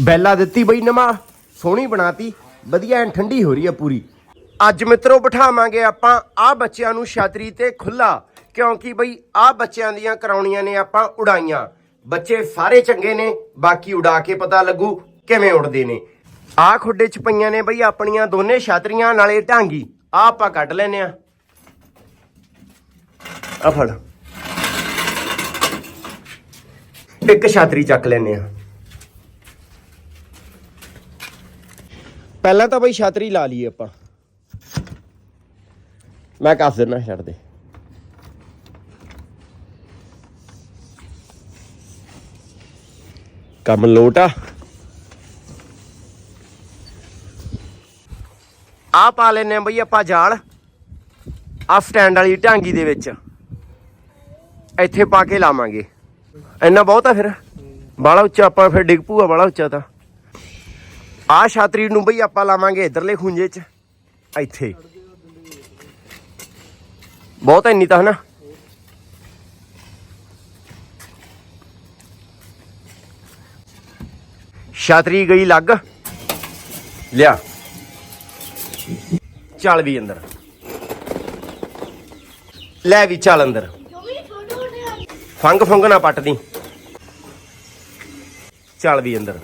ਬੈਲਾ ਦਿੱਤੀ ਬਈ ਨਮਾ ਸੋਹਣੀ ਬਣਾਤੀ, ਵਧੀਆ ਐਨ ਠੰਡੀ ਹੋ ਰਹੀ ਆ ਪੂਰੀ। ਅੱਜ ਮਿੱਤਰੋ ਬਿਠਾਵਾਂਗੇ ਆਪਾਂ ਆ ਬੱਚਿਆਂ ਨੂੰ ਛਾਤਰੀ ਤੇ ਖੁੱਲਾ ਕਿਉਂਕਿ ਬਈ ਆ ਬੱਚਿਆਂ ਦੀਆਂ ਕਰਾਉਣੀਆਂ ਨੇ ਆਪਾਂ ਉਡਾਈਆਂ। ਬੱਚੇ ਸਾਰੇ ਚੰਗੇ ਨੇ, ਬਾਕੀ ਉਡਾ ਕੇ ਪਤਾ ਲੱਗੂ ਕਿਵੇਂ ਉੜਦੇ ਨੇ। ਆ ਖੁੱਡੇ ਚ ਪਈਆਂ ਨੇ ਬਈ ਆਪਣੀਆਂ ਦੋਨੇ ਛਾਤਰੀਆਂ, ਨਾਲੇ ਢਾਂਗੀ। ਆ ਆਪਾਂ ਕੱਢ ਲੈਨੇ ਆ ਆ ਫੜ। ਇੱਕ ਛਾਤਰੀ ਚੱਕ ਲੈਨੇ ਆ ਪਹਿਲਾਂ ਤਾਂ ਬਈ ਛਤਰੀ ਲਾ ਲਈਏ ਆਪਾਂ। ਮੈਂ ਕੱਸ ਦਿੰਦਾ ਛੱਡ ਦੇ। ਕੰਮ ਲੋਟ ਆ। ਪਾ ਲੈਨੇ ਆ ਬਈ ਆਪਾਂ ਜਾਲ। ਆ ਸਟੈਂਡ ਵਾਲੀ ਢਾਂਗੀ ਦੇ ਵਿੱਚ। ਇੱਥੇ ਪਾ ਕੇ ਲਾਵਾਂਗੇ। ਇੰਨਾ ਬਹੁਤ ਆ ਫਿਰ। ਬਾਲਾ ਉੱਚਾ ਆਪਾਂ ਫਿਰ ਡਿੱਗ ਪੂਗਾ ਬਾਲਾ ਉੱਚਾ ਤਾਂ। ਆ ਛਾਤਰੀ ਨੂੰ ਬਈ ਆਪਾਂ ਲਾਵਾਂਗੇ ਇਧਰਲੇ ਖੁੰਝੇ 'ਚ, ਇੱਥੇ। ਬਹੁਤ ਇੰਨੀ ਤਾਂ, ਹਨਾ? ਛਾਤਰੀ ਗਈ ਲੱਗ। ਲਿਆ। ਚੱਲ ਵੀ ਅੰਦਰ। ਲੈ ਵੀ ਚੱਲ ਅੰਦਰ। ਫੰਗ ਫੁੰਗ ਨਾ ਪੱਟਦੀ। ਚੱਲ ਵੀ ਅੰਦਰ।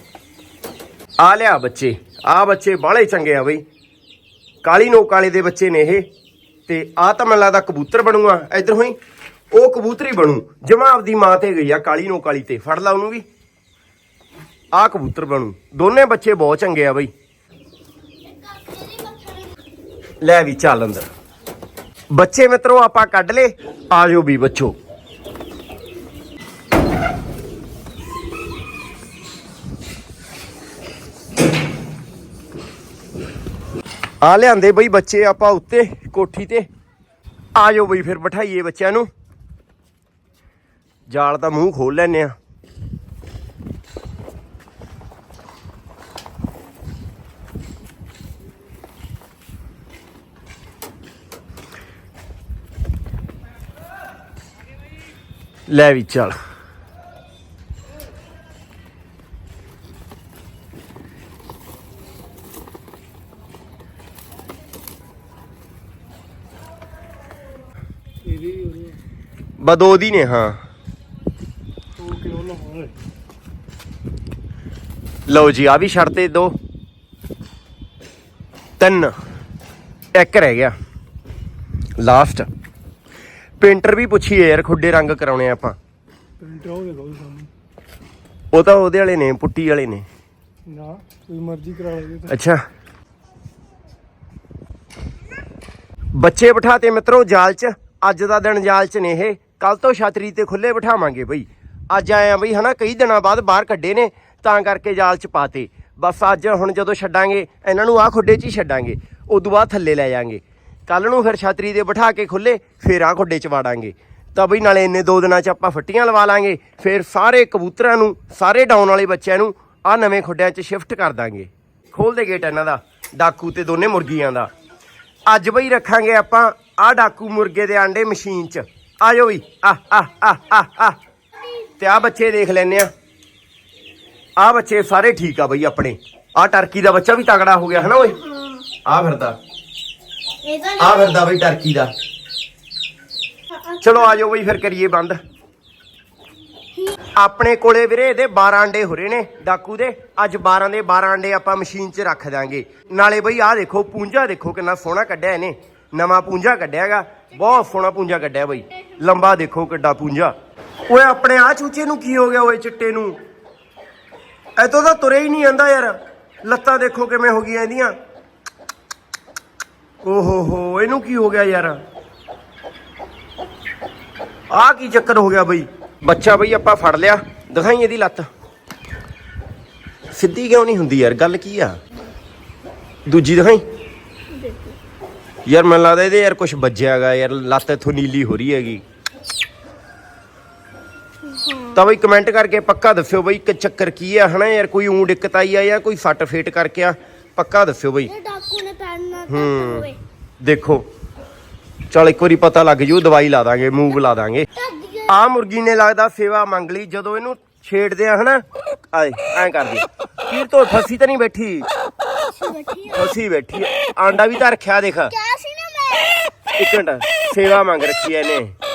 ਆ ਲਿਆ ਬੱਚੇ, ਆ ਬੱਚੇ ਬਾਹਲੇ ਚੰਗੇ ਆ ਬਈ। ਕਾਲੀ ਨੋਕ ਕਾਲੇ ਦੇ ਬੱਚੇ ਨੇ ਇਹ, ਤੇ ਆ ਤਾਂ ਮੈਨੂੰ ਲੱਗਦਾ ਕਬੂਤਰ ਬਣੂਗਾ, ਇਧਰ ਹੋਈ। ਉਹ ਕਬੂਤਰੀ ਬਣੂ, ਜਮਾ ਆਪਦੀ ਮਾਂ ਤੇ ਗਈ ਆ, ਕਾਲੀ ਨੋਕ ਕਾਲੀ ਤੇ। ਫੜ ਲਾ ਉਹਨੂੰ ਵੀ। ਆ ਕਬੂਤਰ ਬਣੂ। ਦੋਨੇ ਬੱਚੇ ਬਹੁਤ ਚੰਗੇ ਆ ਬਈ। ਲੈ ਵੀ ਚੱਲ ਅੰਦਰ। ਬੱਚੇ ਮਿੱਤਰੋ, ਆਪਾਂ ਕੱਢ ਲੇ ਆ ਜਾਓ ਵੀ ਬੱਚੋ। ਆ ਲਿਆਂਦੇ ਬਈ ਬੱਚੇ ਆਪਾਂ ਉੱਤੇ, ਕੋਠੀ ਤੇ। ਆ ਜਾਓ ਬਈ ਫਿਰ ਬਿਠਾਈਏ ਬੱਚਿਆਂ ਨੂੰ। ਜਾਲ ਦਾ ਮੂੰਹ ਖੋਲ ਲੈਨੇ ਆ ਲੈ ਵੀ ਚੱਲ। ਬਦੋ ਦੀ ਨੇ ਹਾਂ। ਲਓ ਜੀ ਆ ਵੀ ਛੱਡਤੇ ਦੋ। ਤਿੰਨ। ਇੱਕ ਰਹਿ ਗਿਆ। ਲਾਸਟ। ਪੇਂਟਰ ਵੀ ਪੁੱਛੀਏ ਯਾਰ ਖੁੱਡੇ ਰੰਗ ਕਰਾਉਣੇ ਆਪਾਂ। ਪ੍ਰਿੰਟ ਉਹ ਦੇ ਲਓ ਸਾਨੂੰ। ਉਹ ਤਾਂ ਉਹਦੇ ਵਾਲੇ ਨੇ ਪੁੱਟੀ ਵਾਲੇ ਨੇ। ਨਾ ਕੋਈ ਮਰਜ਼ੀ ਕਰਾ ਲਓ ਅੱਛਾ। ਬੱਚੇ ਬਿਠਾਤੇ ਮਿੱਤਰੋ ਜਾਲ 'ਚ। ਅੱਜ ਦਾ ਦਿਨ ਜਾਲ 'ਚ ਨੇ ਇਹ। ਕੱਲ ਤੋਂ ਛਤਰੀ ਤੇ ਖੁੱਲੇ ਬਿਠਾਵਾਂਗੇ ਬਈ। ਅੱਜ ਆਏ ਆ ਬਈ, ਹਨਾ, ਕਈ ਦਿਨਾਂ ਬਾਅਦ ਬਾਹਰ ਕੱਢੇ ਨੇ, ਤਾਂ ਕਰਕੇ ਜਾਲ 'ਚ ਪਾਤੇ। ਬਸ ਅੱਜ ਹੁਣ ਜਦੋਂ ਛੱਡਾਂਗੇ, ਇਹਨਾਂ ਨੂੰ ਆਹ ਖੁੱਡੇ 'ਚ ਹੀ ਛੱਡਾਂਗੇ, ਉਦੋਂ ਬਾਅਦ ਥੱਲੇ ਲੈ ਜਾਾਂਗੇ। ਕੱਲ ਨੂੰ ਫਿਰ ਛਤਰੀ 'ਤੇ ਬਿਠਾ ਕੇ ਖੁੱਲੇ ਫਿਰ ਆਹ ਖੁੱਡੇ 'ਚ ਵਾੜਾਂਗੇ। ਤਾਂ ਬਈ ਨਾਲੇ ਇੰਨੇ ਦੋ ਦਿਨਾਂ 'ਚ ਆਪਾਂ ਫੱਟੀਆਂ ਲਵਾ ਲਾਂਗੇ, ਫਿਰ ਸਾਰੇ ਕਬੂਤਰਾਂ ਨੂੰ, ਸਾਰੇ ਡਾਊਨ ਵਾਲੇ ਬੱਚਿਆਂ ਨੂੰ ਆਹ ਨਵੇਂ ਖੁੱਡਿਆਂ 'ਚ ਸ਼ਿਫਟ ਕਰ ਦਾਂਗੇ। ਖੋਲ ਦੇ ਗੇਟ ਇਹਨਾਂ ਦਾ, ਡਾਕੂ ਤੇ ਦੋਨੇ ਮੁਰਗੀਆਂ ਦਾ। ਅੱਜ ਬਈ ਰੱਖਾਂਗੇ ਆਪਾਂ ਆਹ ਡਾਕੂ ਮੁਰਗੇ ਦੇ ਆਂਡੇ ਮਸ਼ੀਨ 'ਚ। ਆ ਜਾਓ ਵੀ, ਆ ਆ ਆ ਆ ਆ। ਤੇ ਆ ਬੱਚੇ ਦੇਖ ਲੈਨੇ ਆ। ਆ ਬੱਚੇ ਸਾਰੇ ਠੀਕ ਆ ਬਈ ਆਪਣੇ। ਆ ਟਰਕੀ ਦਾ ਬੱਚਾ ਵੀ ਤਗੜਾ ਹੋ ਗਿਆ, ਹਨਾ ਓਏ? ਆ ਫਿਰਦਾ। ਇਹਦਾ ਆ ਫਿਰਦਾ ਬਈ ਟਰਕੀ ਦਾ। ਚਲੋ ਆ ਜਾਓ ਬਈ, ਫਿਰ ਕਰੀਏ ਬੰਦ। ਆਪਣੇ ਕੋਲੇ ਵੀਰੇ ਇਹਦੇ 12 ਅੰਡੇ ਹੋ ਰਹੇ ਨੇ, ਡਾਕੂ ਦੇ। ਅੱਜ 12 ਦੇ 12 ਅੰਡੇ ਆਪਾਂ ਮਸ਼ੀਨ 'ਚ ਰੱਖ ਦਾਂਗੇ। ਨਾਲੇ ਬਈ ਆਹ ਦੇਖੋ ਪੂੰਜਾ ਦੇਖੋ ਕਿੰਨਾ ਸੋਹਣਾ ਕੱਢਿਆ ਇਹਨੇ। ਨਵਾਂ ਪੂੰਜਾ ਕੱਢਿਆਗਾ ਬਹੁਤ ਸੋਹਣਾ ਪੂੰਜਾ ਕੱਢਿਆ ਬਈ। ਲੰਬਾ ਦੇਖੋ ਕਿੱਡਾ ਪੂੰਜਾ ਓਏ ਆਪਣੇ ਆ ਚੂਚੇ ਨੂੰ ਕੀ ਹੋ ਗਿਆ ਓਏ ਚਿੱਟੇ ਨੂੰ? ਐਤੋਂ ਤਾਂ ਤੁਰੇ ਹੀ ਨਹੀਂ ਆਂਦਾ ਯਾਰ। ਲੱਤਾਂ ਦੇਖੋ ਕਿਵੇਂ ਹੋ ਗਈਆਂ ਇਹਦੀਆਂ। ਓਹੋ ਹੋ ਇਹਨੂੰ ਕੀ ਹੋ ਗਿਆ ਯਾਰ? ਆ ਕੀ ਚੱਕਰ ਹੋ ਗਿਆ ਬਈ? ਬੱਚਾ ਬਈ ਆਪਾਂ ਫੜ ਲਿਆ। ਦਿਖਾਈ ਇਹਦੀ ਲੱਤ। ਸਿੱਧੀ ਕਿਉਂ ਨਹੀਂ ਹੁੰਦੀ ਯਾਰ? ਗੱਲ ਕੀ ਆ? ਦੂਜੀ ਦਿਖਾਈ। ਯਾਰ ਮੈਨੂੰ ਲੱਗਦਾ ਇਹਦੇ ਯਾਰ ਕੁਝ ਵੱਜਿਆਗਾ ਯਾਰ। ਲੱਤ ਇਥੋਂ ਨੀਲੀ ਹੋ ਰਹੀ ਹੈਗੀ। ਤਾਂ ਬਈ ਕਮੈਂਟ ਕਰਕੇ ਪੱਕਾ ਦੱਸਿਓ ਬਈ ਕਿ ਚੱਕਰ ਕੀ ਆ ਹਨਾ ਯਾਰ? ਕੋਈ ਊਂ ਦਿੱਕਤ ਆਈ ਆ ਜਾਂ ਕੋਈ ਫੱਟ ਫੇਟ ਕਰਕੇ ਆ? ਪੱਕਾ ਦੱਸਿਓ ਬਈ। ਇਹ ਡਾਕੂ ਨੇ ਹੋਵੇ। ਦੇਖੋ। ਚਲ ਇੱਕ ਵਾਰੀ ਪਤਾ ਲੱਗ ਜੂ ਦਵਾਈ ਲਾ ਦਾਂਗੇ ਮੂਵ ਲਾ ਦਾਂਗੇ। ਆ ਮੁਰਗੀ ਨੇ ਲੱਗਦਾ ਸੇਵਾ ਮੰਗ ਲਈ ਜਦੋਂ ਇਹਨੂੰ ਛੇੜਦੇ ਆ ਹਨਾ? ਆਏ ਐਂ ਕਰਦੀ। ਕੀ ਤੋਂ ਫਸੀ ਤਾਂ ਨਹੀਂ ਬੈਠੀ। ਫਸੀ ਬੈਠੀ ਆ। ਆਂਡਾ ਵੀ ਤਾਂ ਰੱਖਿਆ ਦੇਖ। ਕਿਆ ਸੀ ਨਾ ਮੈਂ। ਇੱਕ ਮਿੰਟ ਸੇਵਾ ਮੰਗ ਰੱਖੀ ਐ ਇਹਨੇ।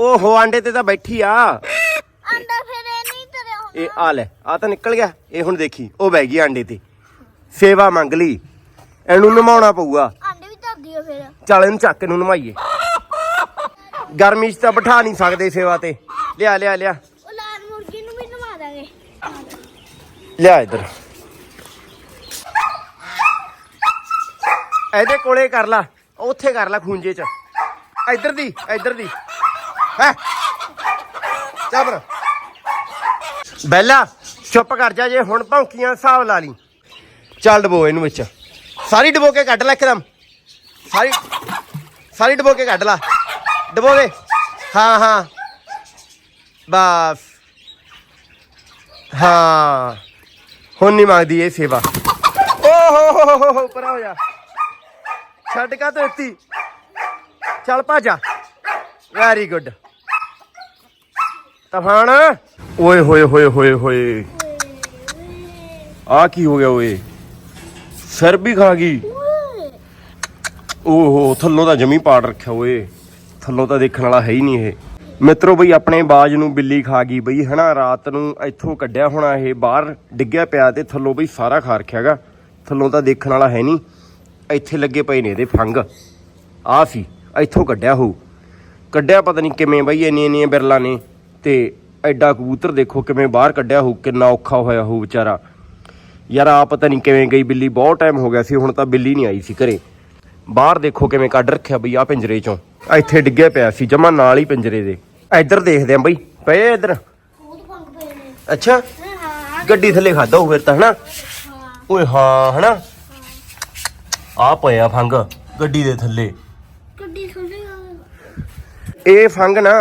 ਓਹੋ ਆਂਡੇ ਤੇ ਤਾਂ ਬੈਠੀ ਆ। ਆਂਡਾ ਫਿਰ ਇਹ ਨਹੀਂ ਤਰਿਆ ਹੁਣ। ਇਹ ਆ ਲੈ ਆ ਤਾਂ ਨਿਕਲ ਗਿਆ। ਇਹ ਹੁਣ ਦੇਖੀ ਉਹ ਬਹਿ ਗਈ ਆਂਡੇ ਤੇ। ਸੇਵਾ ਮੰਗ ਲਈ। ਇਹਨੂੰ ਨਮਾਉਣਾ ਪਊਗਾ। ਆਂਡੇ ਵੀ ਧਰ ਦਿਓ ਫਿਰ। ਚੱਲ ਇਹਨੂੰ ਚੱਕ ਨੂੰ ਨਮਾਈਏ। ਗਰਮੀ 'ਚ ਤਾਂ ਬਿਠਾ ਨਹੀਂ ਸਕਦੇ ਸੇਵਾ ਤੇ। ਲਿਆ ਲਿਆ ਲਿਆ। ਉਹ ਲਾਲ ਮੁਰਗੀ ਨੂੰ ਵੀ ਨਵਾ ਦਾਂਗੇ। ਲਿਆ ਇੱਧਰ। ਇਹਦੇ ਕੋਲੇ ਕਰ ਲਾ। ਉੱਥੇ ਕਰ ਲਾ ਖੂੰਜੇ 'ਚ। ਇੱਧਰ ਦੀ ਇੱਧਰ ਦੀ। ਹੈ? ਚਾਬਰ ਬੈਲਾ, ਚੁੱਪ ਕਰ ਜਾ ਜੇ, ਹੁਣ ਭੌਂਕੀਆਂ ਹਿਸਾਬ ਲਾ ਲਈ। ਚੱਲ ਡਬੋ ਇਹਨੂੰ ਵਿੱਚ। ਸਾਰੀ ਡਬੋ ਕੇ ਕੱਢ ਲੈ ਇੱਕਦਮ। ਸਾਰੀ ਸਾਰੀ ਡਬੋ ਕੇ ਕੱਢ ਲਾ। ਡਬੋ ਦੇ। ਹਾਂ ਹਾਂ। ਬਸ। ਹਾਂ। ਹੁਣ ਨਹੀਂ ਮੰਗਦੀ ਇਹ ਸੇਵਾ। ਓ ਹੋ ਹੋ ਹੋ ਪਰਾਂ ਹੋ ਜਾ। ਛੱਡ ਕਾ ਦਿੱਤੀ ਚੱਲ ਭਾਜਾ ਵੈਰੀ ਗੁੱਡ ਤਫਾਨ? ਓਏ ਹੋਏ ਹੋਏ ਹੋਏ ਹੋਏ। ਆ ਕੀ ਹੋ ਗਿਆ ਓਏ? ਸਿਰ ਵੀ ਖਾ ਗਈ। ਓਹੋ, ਥੱਲੋਂ ਤਾਂ ਜਮੀ ਪਾੜ ਰੱਖਿਆ ਓਏ। ਥੱਲੋਂ ਤਾਂ ਦੇਖਣ ਵਾਲਾ ਹੈ ਹੀ ਨਹੀਂ ਇਹ। ਮਿੱਤਰੋ ਬਈ, ਆਪਣੇ ਬਾਜ ਨੂੰ ਬਿੱਲੀ ਖਾ ਗਈ ਬਈ, ਹਨਾ? ਰਾਤ ਨੂੰ ਇੱਥੋਂ ਕੱਢਿਆ ਹੋਣਾ ਇਹ, ਬਾਹਰ ਡਿੱਗਿਆ ਪਿਆ ਤੇ ਥੱਲੋਂ ਬਈ ਸਾਰਾ ਖਾ ਰੱਖਿਆਗਾ ਥੱਲੋਂ ਤਾਂ ਦੇਖਣ ਵਾਲਾ ਹੈ ਨਹੀਂ। ਇੱਥੇ ਲੱਗੇ ਪਏ ਨੇ ਇਹਦੇ ਫੰਗ। ਆ ਸੀ, ਇੱਥੋਂ ਕੱਢਿਆ ਹੋਊ। ਕੱਢਿਆ ਪਤਾ ਨਹੀਂ ਕਿਵੇਂ ਬਈ ਇੰਨੀਆਂ ਇੰਨੀਆਂ ਬਿਰਲਾਂ ਨੇ। ਤੇ ਐਡਾ ਕਬੂਤਰ ਦੇਖੋ ਕਿਵੇਂ ਬਾਹਰ ਕੱਢਿਆ ਹੋਊ ਕਿੰਨਾ ਔਖਾ ਹੋਇਆ ਹੋਊ ਵਿਚਾਰਾ। ਯਾਰ ਆ ਪਤਾ ਨਹੀਂ ਕਿਵੇਂ ਗਈ ਬਿੱਲੀ ਬਹੁਤ ਟਾਈਮ ਹੋ ਗਿਆ ਸੀ ਹੁਣ ਤਾਂ ਬਿੱਲੀ ਨਹੀਂ ਆਈ ਸੀ ਘਰੇ। ਬਾਹਰ ਦੇਖੋ ਕਿਵੇਂ ਕੱਢ ਰੱਖਿਆ ਬਈ ਆ ਪਿੰਜਰੇ ਚੋਂ। ਇੱਥੇ ਡਿੱਗਿਆ ਪਿਆ ਸੀ ਜਮਾ ਨਾਲ ਹੀ ਪਿੰਜਰੇ ਦੇ। ਇੱਧਰ ਦੇਖਦੇ ਆਂ ਬਈ ਪਏ ਇੱਧਰ? ਅੱਛਾ ਹਾਂ ਹਾਂ ਗੱਡੀ ਥੱਲੇ ਖਾਦਾ ਹੋਊ ਫਿਰ ਤਾਂ ਹਨਾ? ਹਾਂ। ਓਏ ਹਾਂ ਹਨਾ? ਆ ਪਿਆ ਫੰਗ ਗੱਡੀ ਦੇ ਥੱਲੇ। ਗੱਡੀ ਖੁੱਲੀ ਇਹ ਫੰਗ ਨਾ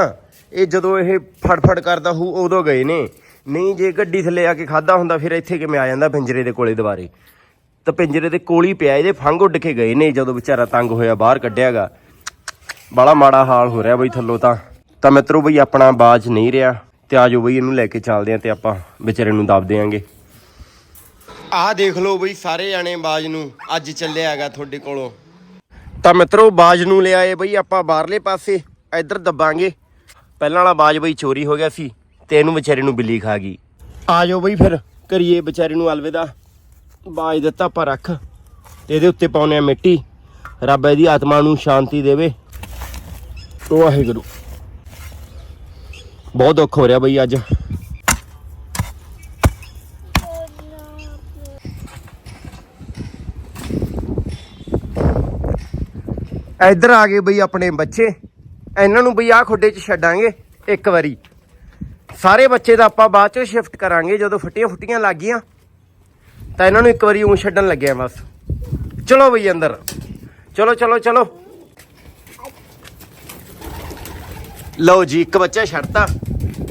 ਇਹ ਜਦੋਂ ਇਹ ਫੜਫੜ ਕਰਦਾ ਹੂ, ਉਦੋਂ ਗਏ ਨੇ। ਨਹੀਂ, ਜੇ ਗੱਡੀ ਥੱਲੇ ਆ ਕੇ ਖਾਦਾ ਹੁੰਦਾ, ਫਿਰ ਇੱਥੇ ਕਿਵੇਂ ਆ ਜਾਂਦਾ ਪਿੰਜਰੇ ਦੇ ਕੋਲੇ ਦੁਬਾਰੇ? ਤਾਂ ਪਿੰਜਰੇ ਦੇ ਕੋਲ ਹੀ ਪਿਆ, ਇਹਦੇ ਫੰਗ ਉੱਡ ਕੇ ਗਏ ਨੇ, ਜਦੋਂ ਵਿਚਾਰਾ ਤੰਗ ਹੋਇਆ, ਬਾਹਰ ਕੱਢਿਆਗਾ। ਬੜਾ ਮਾੜਾ ਹਾਲ ਹੋ ਰਿਹਾ ਬਈ ਥੱਲੋਂ ਤਾਂ। ਤਾਂ ਮਿੱਤਰੋ ਬਈ, ਆਪਣਾ ਬਾਜ ਨਹੀਂ ਰਿਹਾ। ਤੇ ਆਜੋ ਬਈ, ਇਹਨੂੰ ਲੈ ਕੇ ਚੱਲਦੇ ਆਂ ਤੇ ਆਪਾਂ ਵਿਚਾਰੇ ਨੂੰ ਦੱਬ ਦੇਾਂਗੇ ਆਹ ਦੇਖ ਲਓ ਬਈ, ਸਾਰੇ ਜਾਣੇ ਬਾਜ ਨੂੰ ਅੱਜ ਚੱਲਿਆ ਹੈਗਾ ਤੁਹਾਡੇ ਕੋਲੋਂ। ਤਾਂ ਮਿੱਤਰੋ, ਬਾਜ ਨੂੰ ਲਿਆਏ ਬਈ ਆਪਾਂ ਬਾਹਰਲੇ ਪਾਸੇ, ਇੱਧਰ ਦੱਬਾਂਗੇ। ਪਹਿਲਾਂ ਵਾਲਾ ਬਾਜ ਬਈ ਚੋਰੀ ਹੋ ਗਿਆ ਸੀ ਤੇ ਇਹਨੂੰ ਵਿਚਾਰੇ ਨੂੰ ਬਿੱਲੀ ਖਾ ਗਈ। ਆ ਜਾਓ ਬਈ ਫਿਰ, ਕਰੀਏ ਵਿਚਾਰੇ ਨੂੰ ਅਲਵਿਦਾ। ਬਾਜ ਦਿੱਤਾ ਪਰ ਰੱਖ ਤੇ ਇਹਦੇ ਉੱਤੇ ਪਾਉਨੇ ਆ ਮਿੱਟੀ। ਰੱਬ ਇਹਦੀ ਆਤਮਾ ਨੂੰ ਸ਼ਾਂਤੀ ਦੇਵੇ। ਵਾਹਿਗੁਰੂ। ਬਹੁਤ ਦੁੱਖ ਹੋ ਰਿਹਾ ਬਈ ਅੱਜ। ਇੱਧਰ ਆ ਗਏ ਬਈ ਆਪਣੇ ਬੱਚੇ। ਇਹਨਾਂ ਨੂੰ ਬਈ ਆਹ ਖੁੱਡੇ 'ਚ ਛੱਡਾਂਗੇ ਇੱਕ ਵਾਰੀ। ਸਾਰੇ ਬੱਚੇ ਦਾ ਆਪਾਂ ਬਾਅਦ 'ਚ ਸ਼ਿਫਟ ਕਰਾਂਗੇ, ਜਦੋਂ ਫੁੱਟੀਆਂ ਫੁੱਟੀਆਂ ਲੱਗ ਗਈਆਂ ਤਾਂ ਇਹਨਾਂ ਨੂੰ ਇੱਕ ਵਾਰੀ ਉਂ ਛੱਡਣ ਲੱਗਿਆ ਬਸ। ਚਲੋ ਬਈ ਅੰਦਰ। ਚਲੋ ਚਲੋ ਚਲੋ। ਲਓ ਜੀ, ਇੱਕ ਬੱਚਾ ਛੱਡਤਾ।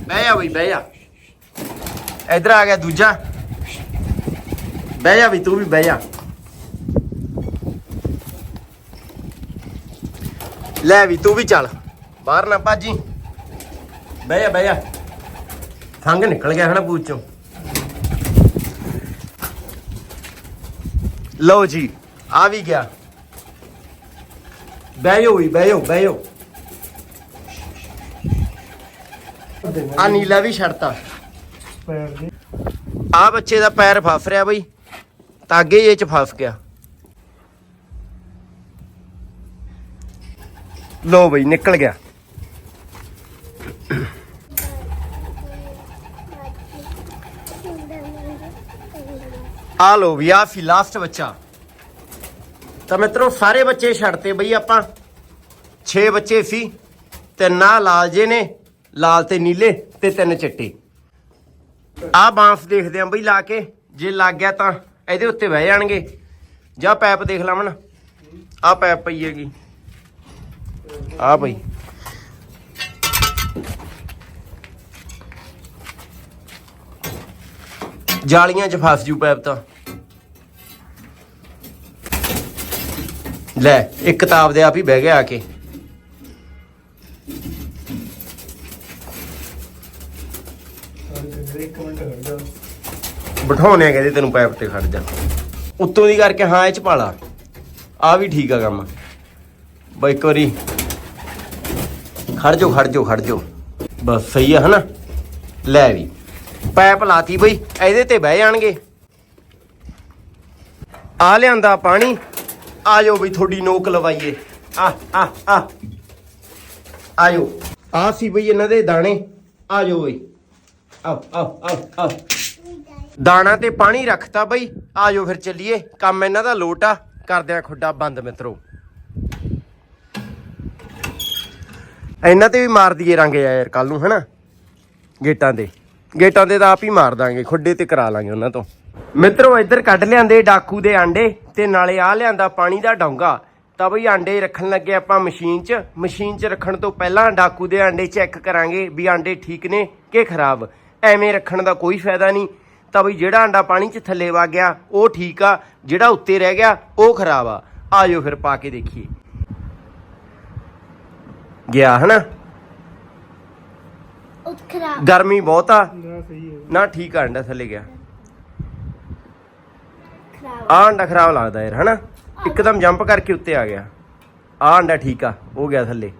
ਬਹਿ ਜਾ ਬਈ, ਬਹਿ ਜਾ। ਇੱਧਰ ਆ ਗਿਆ ਦੂਜਾ। ਬਹਿ ਜਾ ਵੀ ਤੂੰ ਵੀ ਬਹਿ ਜਾ। ਲੈ ਵੀ ਤੂੰ ਵੀ ਚੱਲ। ਬਾਹਰ ਨਾ ਭਾਜੀ। ਬਹਿ ਜਾ ਬਹਿ ਜਾ। ਫੰਗ ਨਿਕਲ ਗਿਆ ਹਨਾ ਪੂਛ ਚੋਂ। ਲਓ ਜੀ ਆ ਵੀ ਗਿਆ। ਬਹਿ ਜਾਓ ਵੀ ਬਹਿ ਜਾਓ ਬਹਿ ਜਾਓ। ਆ ਨੀਲਾ ਵੀ ਛੱਡਤਾ ਆ ਬੱਚੇ ਦਾ ਪੈਰ ਫਸ ਰਿਹਾ ਬਈ। ਤਾਗੇ ਇਹ ਚ ਫਸ ਗਿਆ। ਲੋ ਬਈ ਨਿਕਲ ਗਿਆ। ਆ ਲੋ ਵੀ ਆ ਸੀ ਲਾਸਟ ਬੱਚਾ। ਤਾਂ ਮਿੱਤਰੋ, ਸਾਰੇ ਬੱਚੇ ਛੱਡਤੇ ਬਈ ਆਪਾਂ। 6 ਬੱਚੇ ਸੀ ਤਿੰਨ ਆ ਲਾਲ ਜੇ ਨੇ, ਲਾਲ ਤੇ ਨੀਲੇ ਤੇ ਤਿੰਨ ਚਿੱਟੇ। ਆ ਬਾਂਸ ਦੇਖਦੇ ਆਂ ਬਈ ਲਾ ਕੇ, ਜੇ ਲੱਗ ਗਿਆ ਤਾਂ ਇਹਦੇ ਉੱਤੇ ਬਹਿ ਜਾਣਗੇ। ਜਾਂ ਪੈਪ ਦੇਖ ਲਵਣ ਆ ਪੈਪ ਪਈ ਹੈਗੀ। ਆ ਪਈ ਜਾਲੀਆਂ 'ਚ ਫਸ ਜੂ ਪੈਪ ਤਾਂ। ਲੈ, ਇੱਕ ਕਿਤਾਬ ਦੇ ਆਪ ਹੀ ਬਹਿ ਗਿਆ ਆ ਕੇ। ਬਿਠਾਉਣੇ ਆ ਕਹਿੰਦੇ ਤੈਨੂੰ ਪੈਪ ਤੇ ਖੜ ਜਾ। ਉੱਤੋਂ ਦੀ ਕਰਕੇ ਹਾਂ, ਇਹ ਚ ਪਾ ਆ ਵੀ ਠੀਕ ਆ ਕੰਮ। ਬਈ ਇੱਕ ਵਾਰੀ। ਖੜ ਜੋ ਖੜ ਜੋ ਖੜ ਜੋ ਬਸ ਸਹੀ ਆ, ਹਨਾ? ਲੈ ਵੀ। ਪੈਪ ਲਾਤੀ ਬਈ, ਇਹਦੇ ਤੇ ਬਹਿ ਜਾਣਗੇ। ਆ ਲਿਆਂਦਾ ਪਾਣੀ, ਆ ਜਾਓ ਬਈ ਤੁਹਾਡੀ ਨੋਕ ਲਵਾਈਏ। ਆ ਆ ਆ। ਆਇਓ ਆ ਸੀ ਬਈ ਇਹਨਾਂ ਦੇ ਦਾਣੇ, ਆ ਜਾਓ ਬਈ। ਆਓ ਆਓ ਆਓ ਦਾਣਾ ਤੇ ਪਾਣੀ ਰੱਖਤਾ ਬਈ, ਆ ਜਾਓ ਫਿਰ ਚੱਲੀਏ। ਕੰਮ ਇਹਨਾਂ ਦਾ ਲੋਟ ਆ ਕਰਦੇ ਆ ਖੁੱਡਾ ਬੰਦ ਮਿੱਤਰੋ। ਇਹਨਾਂ ਤੇ ਵੀ ਮਾਰ ਦਈਏ ਰੰਗ ਯਾਰ ਕੱਲ ਨੂੰ, ਹਨਾ? ਗੇਟਾਂ ਤੇ। ਗੇਟਾਂ 'ਤੇ ਤਾਂ ਆਪ ਹੀ ਮਾਰ ਦਾਂਗੇ, ਖੁੱਡੇ ਤੇ ਕਰਾ ਲਾਂਗੇ ਉਹਨਾਂ ਤੋਂ। ਮਿੱਤਰੋ, ਇੱਧਰ ਕੱਢ ਲਿਆਂਦੇ ਡਾਕੂ ਦੇ ਆਂਡੇ, ਤੇ ਨਾਲੇ ਆ ਲਿਆਂਦਾ ਪਾਣੀ ਦਾ ਡੋਂਗਾ। ਤਾਂ ਬਈ ਆਂਡੇ ਰੱਖਣ ਲੱਗੇ ਆਪਾਂ ਮਸ਼ੀਨ 'ਚ। ਮਸ਼ੀਨ 'ਚ ਰੱਖਣ ਤੋਂ ਪਹਿਲਾਂ ਡਾਕੂ ਦੇ ਆਂਡੇ ਚੈੱਕ ਕਰਾਂਗੇ ਵੀ ਆਂਡੇ ਠੀਕ ਨੇ ਕਿ ਖਰਾਬ। ਐਵੇਂ ਰੱਖਣ ਦਾ ਕੋਈ ਫਾਇਦਾ ਨਹੀਂ। ਤਾਂ ਬਈ ਜਿਹੜਾ ਆਂਡਾ ਪਾਣੀ 'ਚ ਥੱਲੇ ਵਾ ਗਿਆ, ਉਹ ਠੀਕ ਆ। ਜਿਹੜਾ ਉੱਤੇ ਰਹਿ ਗਿਆ, ਉਹ ਖਰਾਬ ਆ। ਆਜੋ ਫਿਰ ਪਾ ਕੇ ਦੇਖੀਏ। ਗਿਆ ਹਨਾ? ਉਹ ਗਰਮੀ ਬਹੁਤ ਆ। ਨਾ ਸਹੀ ਹੈ। ਨਾ ਠੀਕ ਆ ਅੰਡਾ ਥੱਲੇ ਗਿਆ। ਖਰਾਬ। ਆ ਅੰਡਾ ਖਰਾਬ ਲੱਗਦਾ ਯਾਰ ਹਨਾ? ਇੱਕਦਮ ਜੰਪ ਕਰਕੇ ਉੱਤੇ ਆ ਗਿਆ। ਆ ਅੰਡਾ ਠੀਕ ਆ ਉਹ ਗਿਆ ਥੱਲੇ।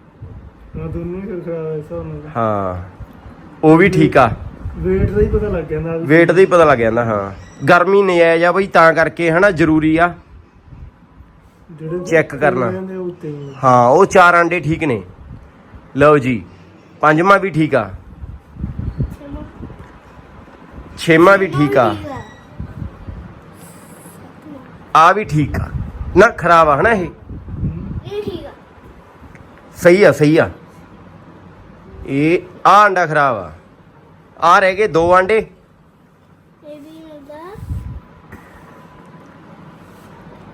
ਨਾ ਦੋਨੋਂ ਹੀ ਖਰਾਬ ਉਹ ਵੀ ਠੀਕ ਆ। ਵੇਟ ਦਾ ਹੀ ਪਤਾ ਲੱਗ ਜਾਂਦਾ। weight ਦਾ ਹੀ ਪਤਾ ਲੱਗ ਜਾਂਦਾ ਹਾਂ। ਗਰਮੀ ਨਜਾਇਜ਼ ਆ ਬਈ ਤਾਂ ਕਰਕੇ ਹਨਾ ਜ਼ਰੂਰੀ ਆ। ਜਿਹੜੇ check ਕਰਨਾ। ਹੀ। ਉਹ ਚਾਰ ਆਂਡੇ ਠੀਕ ਨੇ। ਲਓ ਜੀ ਪੰਜਵਾਂ ਵੀ ਠੀਕ ਆ। ਛੇਵਾਂ ਵੀ ਠੀਕ ਆ। ਆ। ਵੀ ਠੀਕ ਆ। ਨਾ ਖਰਾਬ ਆ ਹਨਾ ਇਹ? ਇਹ ਠੀਕ ਆ। ਸਹੀ ਆ ਸਹੀ ਆ। ਇਹ ਆ ਅੰਡਾ ਖਰਾਬ ਆ। ਆ ਰਹਿ ਗਏ ਦੋ ਆਂਡੇ। ਇਹ ਵੀ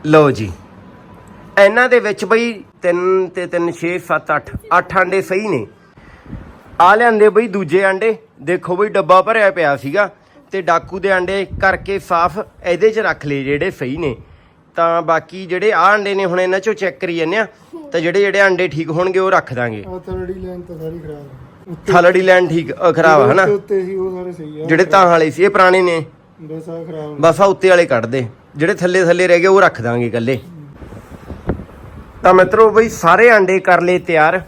ਲਓ ਜੀ। ਇਹਨਾਂ ਦੇ ਵਿੱਚ ਬਈ 3 ਤੇ 3 6 7 8 8 ਆਂਡੇ ਸਹੀ ਨੇ। ਆ ਲਿਆਂਦੇ ਬਈ ਦੂਜੇ ਆਂਡੇ। ਦੇਖੋ ਬਈ ਡੱਬਾ ਭਰਿਆ ਪਿਆ ਸੀਗਾ। ਤੇ ਡਾਕੂ ਦੇ ਆਂਡੇ ਕਰਕੇ ਸਾਫ਼ ਇਹਦੇ 'ਚ ਰੱਖ ਲਏ ਜਿਹੜੇ ਸਹੀ ਨੇ। ਤਾਂ ਬਾਕੀ ਜਿਹੜੇ ਆ ਆਂਡੇ ਨੇ ਹੁਣ ਇਹਨਾਂ 'ਚੋਂ ਚੈੱਕ ਕਰੀ ਜਾਂਦੇ ਆ ਤਾਂ ਜਿਹੜੇ ਜਿਹੜੇ ਆਂਡੇ ਠੀਕ ਹੋਣਗੇ ਉਹ ਰੱਖ ਦਾਂਗੇ। ਤਰੜੀ ਲਾਈਨ ਤਾਂ ਸਾਰੀ ਖਰਾਬ ਉੱਤੇ ਥਲੜੀ ਲੈਂਡ ਠੀਕ ਅ, ਖਰਾਬ ਆ ਹਨਾ? ਉੱਤੇ- ਉੱਤੇ ਸੀ ਉਹ ਸਾਰੇ ਸਹੀ ਆ। ਜਿਹੜੇ ਤਾਂ ਵਾਲੇ ਸੀ ਇਹ ਪੁਰਾਣੇ ਨੇ। ਬਸ ਆ ਖਰਾਬ ਬਸ ਆ ਉੱਤੇ ਵਾਲੇ ਕੱਢ ਦੇ। ਜਿਹੜੇ ਥੱਲੇ ਥੱਲੇ ਰਹਿ ਗਏ ਉਹ ਰੱਖ ਦਾਂਗੇ ਇਕੱਲੇ। ਤਾਂ ਮਿੱਤਰੋ ਬਈ ਸਾਰੇ ਆਂਡੇ ਕਰ ਲਏ ਤਿਆਰ।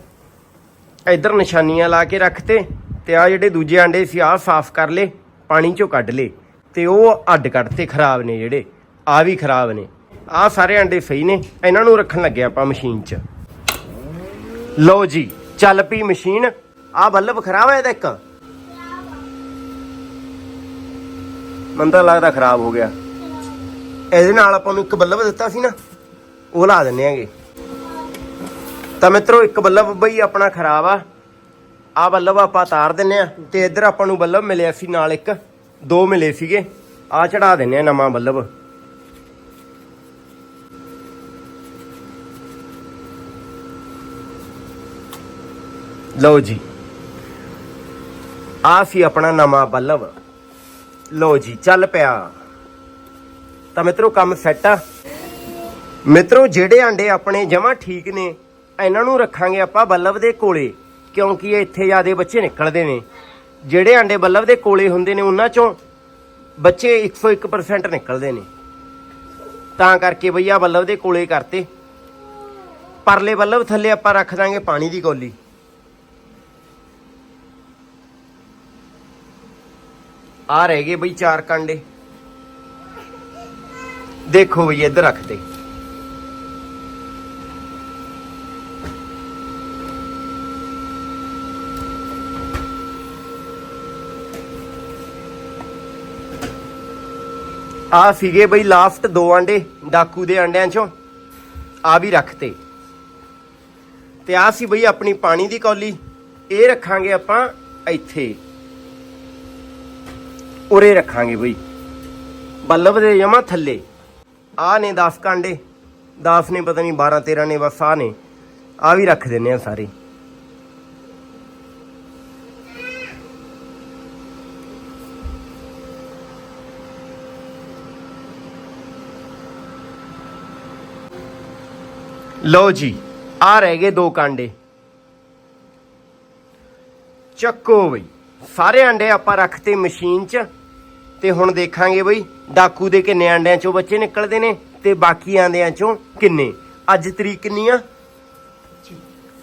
ਇੱਧਰ ਨਿਸ਼ਾਨੀਆਂ ਲਾ ਕੇ ਰੱਖਤੇ ਤੇ ਆ ਜਿਹੜੇ ਦੂਜੇ ਆਂਡੇ ਸੀ ਆ ਸਾਫ਼ ਕਰ ਲਏ। ਪਾਣੀ ਚੋਂ ਕੱਢ ਲਏ ਤੇ ਉਹ ਅੱਡ ਕੱਢਤੇ ਖਰਾਬ ਨੇ ਜਿਹੜੇ ਆ ਵੀ ਖਰਾਬ ਨੇ। ਆ ਸਾਰੇ ਆਂਡੇ ਸਹੀ ਨੇ, ਇਹਨਾਂ ਨੂੰ ਰੱਖਣ ਲੱਗੇ ਆਪਾਂ ਮਸ਼ੀਨ 'ਚ। ਲਓ ਜੀ, ਚੱਲ ਪਈ ਮਸ਼ੀਨ ਆ ਬੱਲਬ ਖਰਾਬ ਹੈ ਇਹਦਾ ਇੱਕ। ਮੈਨੂੰ ਲੱਗਦਾ ਖਰਾਬ ਹੋ ਗਿਆ। ਇਹਦੇ ਨਾਲ ਆਪਾਂ ਨੂੰ ਇੱਕ ਬੱਲਬ ਦਿੱਤਾ ਸੀ ਨਾ, ਉਹ ਲਾ ਦਿੰਨੇ ਆਂਗੇ। ਤਾਂ ਮਿੱਤਰੋ, ਇੱਕ ਬੱਲਬ ਬਈ ਆਪਣਾ ਖਰਾਬ ਆ। ਆ ਬੱਲਬ ਆਪਾਂ ਤਾਰ ਦਿੰਨੇ ਆ ਤੇ ਇੱਧਰ ਆਪਾਂ ਨੂੰ ਬੱਲਬ ਮਿਲਿਆ ਸੀ ਨਾਲ ਇੱਕ। ਦੋ ਮਿਲੇ ਸੀਗੇ। ਆ ਚੜਾ ਦਿੰਨੇ ਆ ਨਵਾਂ ਬੱਲਬ। ਲਓ ਜੀ। ਆ ਸੀ ਆਪਣਾ ਨਵਾਂ ਬੱਲਬ। ਲਓ ਜੀ, ਚੱਲ ਪਿਆ। ਤਾਂ ਮਿੱਤਰੋ, ਕੰਮ ਸੈੱਟ ਆ। ਮਿੱਤਰੋ, ਜਿਹੜੇ ਆਂਡੇ ਆਪਣੇ ਜਮਾ ਠੀਕ ਨੇ, ਇਹਨਾਂ ਨੂੰ ਰੱਖਾਂਗੇ ਆਪਾਂ ਬੱਲਬ ਦੇ ਕੋਲੇ। ਕਿਉਂਕਿ ਇੱਥੇ ਜਿਆਦੇ ਬੱਚੇ ਨਿਕਲਦੇ ਨੇ। ਜਿਹੜੇ ਆਂਡੇ ਬੱਲਬ ਦੇ ਕੋਲੇ ਹੁੰਦੇ ਨੇ, ਉਹਨਾਂ ਚੋਂ ਬੱਚੇ 101% ਨਿਕਲਦੇ ਨੇ। ਤਾਂ ਕਰਕੇ ਭਈਆ ਬੱਲਬ ਦੇ ਕੋਲੇ ਕਰਤੇ। ਪਰਲੇ ਬੱਲਬ ਥੱਲੇ ਆਪਾਂ ਰੱਖ ਦਾਂਗੇ ਪਾਣੀ ਦੀ ਕੋਲੀ। ਆ ਰਹਿ ਗਏ ਬਈ ਚਾਰ ਕਾਂਡੇ। ਦੇਖੋ ਬਈ ਇੱਧਰ ਰੱਖਦੇ ਆ ਸੀਗੇ ਬਈ ਲਾਸਟ ਦੋ ਆਂਡੇ, ਡਾਕੂ ਦੇ ਆਂਡਿਆਂ ਚੋਂ। ਆ ਵੀ ਰੱਖਤੇ। ਤੇ ਆ ਸੀ ਬਈ ਆਪਣੀ ਪਾਣੀ ਦੀ ਕੌਲੀ। ਇਹ ਰੱਖਾਂਗੇ ਆਪਾਂ ਇੱਥੇ। ਉਰੇ ਰੱਖਾਂਗੇ ਬਈ। ਬੱਲਬ ਦੇ ਜਮਾ ਥੱਲੇ। ਆ ਨੇ 10 ਕਾਂਡੇ 10 ਨੇ ਪਤਾ ਨਹੀਂ 12 13 ਨੇ, ਬਸ ਆ ਨੇ। ਆ ਵੀ ਰੱਖ ਦਿੰਨੇ ਆ ਸਾਰੇ। ਲਓ ਜੀ, ਆ ਰਹਿ ਗਏ ਦੋ ਕਾਂਡੇ। ਚੱਕੋ ਬਈ, ਸਾਰੇ ਅੰਡੇ ਆਪਾਂ ਰੱਖਤੇ ਮਸ਼ੀਨ 'ਚ, ਤੇ ਹੁਣ ਦੇਖਾਂਗੇ ਬਈ, ਡਾਕੂ ਦੇ ਕਿੰਨੇ ਆਂਡਿਆਂ ਚੋਂ ਬੱਚੇ ਨਿਕਲਦੇ ਨੇ, ਤੇ ਬਾਕੀ ਆਂਡਿਆਂ ਚੋਂ ਕਿੰਨੇ? ਅੱਜ ਤਰੀਕ ਕਿੰਨੀ ਆ?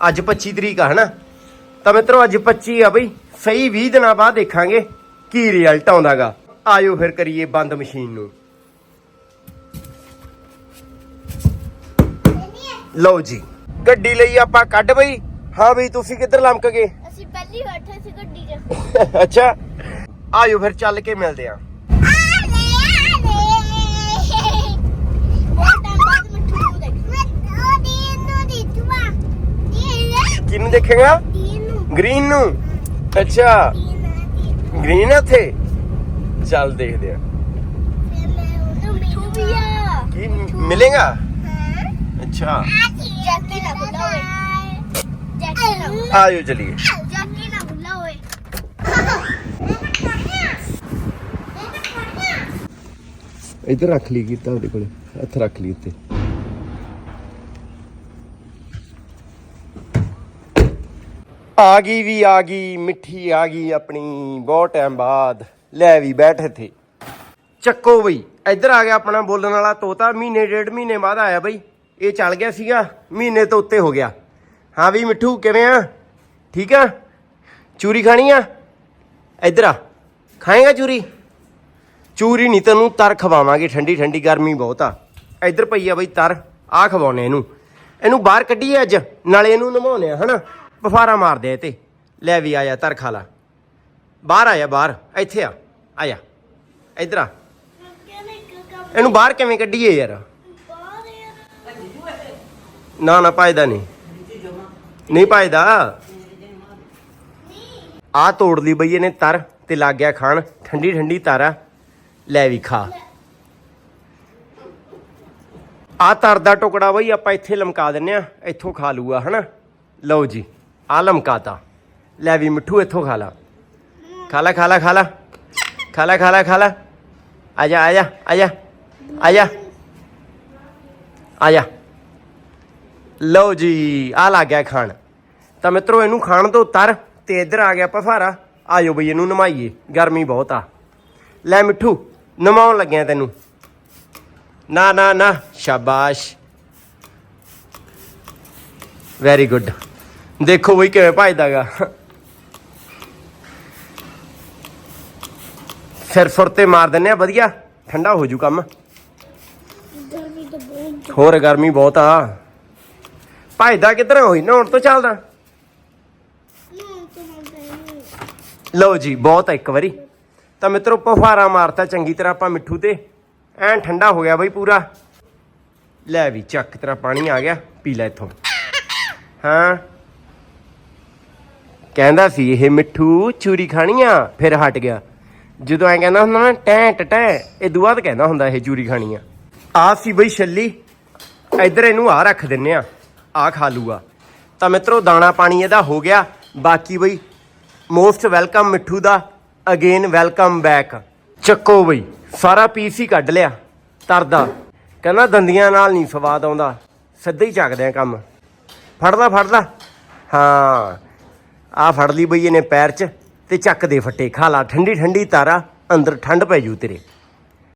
ਅੱਜ 25 ਤਰੀਕ ਆ, ਹਨਾ? ਤਾਂ ਮਿੱਤਰੋ, ਅੱਜ 25 ਆ ਬਈ, ਸਹੀ 20 ਦਿਨਾਂ ਬਾਅਦ ਦੇਖਾਂਗੇ ਕੀ ਰਿਜ਼ਲਟ ਆਉਂਦਾਗਾ। ਆਇਓ ਫਿਰ ਕਰੀਏ ਬੰਦ ਮਸ਼ੀਨ ਨੂੰ। ਲਓ ਜੀ। ਗੱਡੀ ਲਈ ਆਪਾਂ ਕੱਢ ਬਈ। ਹਾਂ ਬਈ ਤੁਸੀਂ ਕਿੱਧਰ ਲਮਕ ਗਏ? ਅਸੀਂ ਪਹਿਲੀ ਬੈਠੇ ਸੀ ਗੱਡੀ 'ਚ। ਅੱਛਾ। ਆਇਓ ਫਿਰ ਚੱਲ ਕੇ ਮਿਲਦੇ ਆਂ। ਕਿਹਨੂੰ ਦੇਖੇਗਾ? ਗ੍ਰੀਨ ਨੂੰ। ਅੱਛਾ। ਗ੍ਰੀਨ ਇੱਥੇ ਚੱਲ ਦੇਖਦੇ ਆ। ਕੀ ਮਿਲੇਗਾ? ਅੱਛਾ। ਜੈਕੀ ਨਾ ਬੁੱਲਾ ਹੋਏ ਜੈਕੀ ਨਾ ਆਇਓ ਚਲੀਏ। ਜੈਕੀ ਨਾ ਬੁੱਲਾ ਹੋਏ ਇੱਧਰ ਰੱਖ ਲਈ ਕੀਤਾ ਉਹਦੇ ਕੋਲੇ। ਹੱਥ ਰੱਖ ਲਈ ਉੱਤੇ। ਆ ਗਈ ਵੀ, ਆ ਗਈ, ਮਿੱਠੀ ਆ ਗਈ ਆਪਣੀ। ਬਹੁਤ ਟਾਈਮ ਬਾਅਦ ਲੈ ਵੀ ਬੈਠ ਇੱਥੇ। ਚੱਕੋ ਬਈ, ਇੱਧਰ ਆ ਗਿਆ ਆਪਣਾ ਬੋਲਣ ਵਾਲਾ ਤੋਤਾ। ਮਹੀਨੇ, ਡੇਢ ਮਹੀਨੇ ਬਾਅਦ ਆਇਆ ਬਈ। ਇਹ ਚੱਲ ਗਿਆ ਸੀਗਾ, ਮਹੀਨੇ ਤੋਂ ਉੱਤੇ ਹੋ ਗਿਆ। ਹਾਂ ਵੀ ਮਿੱਠੂ, ਕਿਵੇਂ ਆ? ਠੀਕ ਆ? ਚੂਰੀ ਖਾਣੀ ਆ? ਇੱਧਰ ਆ। ਖਾਏਗਾ ਚੂਰੀ? ਚੂਰੀ ਨਹੀਂ ਤੈਨੂੰ, ਤਰ ਖਵਾਵਾਂਗੇ, ਠੰਡੀ ਠੰਡੀ, ਗਰਮੀ ਬਹੁਤ ਆ। ਇੱਧਰ ਪਈ ਆ ਬਈ ਤਰ ਆ ਖਵਾਉਣੇ ਇਹਨੂੰ। ਇਹਨੂੰ ਬਾਹਰ ਕੱਢੀਏ ਅੱਜ, ਨਾਲੇ ਇਹਨੂੰ ਨਮਾਉਣੇ ਆ, ਹਨਾ? ਬਫਾਰਾ ਮਾਰਦੇ ਆ ਇਹ ਤੇ ਲੈ ਵੀ ਆਇਆ, ਤਰ ਖਾ ਲਾ। ਬਾਹਰ ਆਇਆ, ਬਾਹਰ। ਇੱਥੇ ਆ। ਆਇਆ। ਇੱਧਰ ਆ। ਇਹਨੂੰ ਬਾਹਰ ਕਿਵੇਂ ਕੱਢੀਏ ਯਾਰ? ਨਾ ਨਾ ਪਾਇਦਾ ਨਹੀਂ। ਨਹੀਂ ਪਾਇਦਾ ਆ ਤੋੜ ਲਈ ਬਈ ਇਹਨੇ ਤਰ ਤੇ ਲੱਗ ਗਿਆ ਖਾਣ। ਠੰਡੀ ਠੰਡੀ ਤਾਰਾ ਲੈ ਵੀ ਖਾ। ਆ ਤਰ ਦਾ ਟੁਕੜਾ ਬਈ ਆਪਾਂ ਇੱਥੇ ਲਮਕਾ ਦਿੰਨੇ ਆ, ਇੱਥੋਂ ਖਾ ਲੂਗਾ ਹਨਾ? ਲਓ ਜੀ ਆ ਲਮਕਾਤਾ। ਲੈ ਵੀ ਮਿੱਠੂ, ਇੱਥੋਂ ਖਾ ਲਾ। ਖਾ ਲਾ ਖਾ ਲਾ ਖਾ ਲਾ। ਖਾ ਲਾ ਖਾ ਲਾ ਖਾ ਲਾ। ਆ ਜਾ ਆ ਜਾ ਆ ਜਾ। ਆ ਜਾ। ਆ ਜਾ। ਲਓ ਜੀ ਆ ਲੱਗ ਗਿਆ ਖਾਣ। ਤਾਂ ਮਿੱਤਰੋ ਇਹਨੂੰ ਖਾਣ ਤੋਂ ਤਰ ਤੇ ਇੱਧਰ ਆ ਗਿਆ ਪਫਾਰਾ ਆਜੋ ਬਈ ਇਹਨੂੰ ਨਮਾਈਏ। ਗਰਮੀ ਬਹੁਤ ਆ। ਲੈ ਮਿੱਠੂ ਨਮਾਉਣ ਲੱਗਿਆ ਤੈਨੂੰ। ਨਾ ਨਾ ਨਾ। ਸ਼ਾਬਾਸ਼। ਵੈਰੀ ਗੁੱਡ ਦੇਖੋ ਬਈ ਕਿਵੇਂ ਭਜਦਾਗਾ। ਸਿਰ ਸੁਰ ਤੇ ਮਾਰ ਦਿੰਨੇ ਆ ਵਧੀਆ। ਠੰਡਾ ਹੋ ਜੂ ਕੰਮ। ਗਰਮੀ ਤਾਂ ਬਹੁਤ। ਹੋਰ ਗਰਮੀ ਬਹੁਤ ਆ। ਭਜਦਾ ਕਿੱਧਰ ਹੋਈ ਨਾ ਹੁਣ ਤੋਂ ਚੱਲਦਾ। ਲਓ ਜੀ ਬਹੁਤ ਆ ਇੱਕ ਵਾਰੀ। ਤਾਂ ਮਿੱਤਰੋ ਪਫਾਰਾ ਮਾਰਤਾ ਚੰਗੀ ਤਰ੍ਹਾਂ ਆਪਾਂ ਮਿੱਠੂ ਤੇ। ਐਨ ਠੰਡਾ ਹੋ ਗਿਆ ਬਈ ਪੂਰਾ। ਲੈ ਵੀ ਚੱਕ ਤੇਰਾ ਪਾਣੀ ਆ ਗਿਆ। ਪੀ ਲੈ ਇੱਥੋਂ। ਹਾਂ। ਕਹਿੰਦਾ ਸੀ ਇਹ ਮਿੱਠੂ ਚੂਰੀ ਖਾਣੀ ਆ ਫਿਰ ਹਟ ਗਿਆ। ਜਦੋਂ ਐ ਕਹਿੰਦਾ ਹੁੰਦਾ ਨਾ ਟੈਂ ਟਟੈ ਇਹ ਦੁਆ ਤਾਂ ਕਹਿੰਦਾ ਹੁੰਦਾ ਇਹ ਚੂਰੀ ਖਾਣੀ ਆ ਆ ਸੀ ਬਈ ਛੱਲੀ। ਇੱਧਰ ਇਹਨੂੰ ਆ ਰੱਖ ਦਿੰਨੇ ਆ। ਆ ਖਾ ਲੂਗਾ। ਤਾਂ ਮਿੱਤਰੋ, ਦਾਣਾ ਪਾਣੀ ਇਹਦਾ ਹੋ ਗਿਆ। ਬਾਕੀ ਬਈ ਮੋਸਟ ਵੈਲਕਮ ਮਿੱਠੂ ਦਾ ਅਗੇਨ ਵੈਲਕਮ ਬੈਕ ਚੱਕੋ ਬਈ, ਸਾਰਾ ਪੀਸ ਹੀ ਕੱਢ ਲਿਆ, ਤਰਦਾ। ਕਹਿੰਦਾ ਦੰਦੀਆਂ ਨਾਲ ਨਹੀਂ ਸਵਾਦ ਆਉਂਦਾ, ਸਿੱਧਾ ਹੀ ਚੱਕਦੇ ਆ ਕੰਮ। ਫੜਦਾ ਫੜਦਾ। ਹਾਂ, ਆ ਫੜ ਲਈ ਬਈ ਇਹਨੇ ਪੈਰ 'ਚ, ਤੇ ਚੱਕ ਦੇ ਫੱਟੇ, ਖਾ ਲਾ। ਠੰਡੀ ਠੰਡੀ ਤਾਰਾ, ਅੰਦਰ ਠੰਡ ਪੈ ਜੂ ਤੇਰੇ।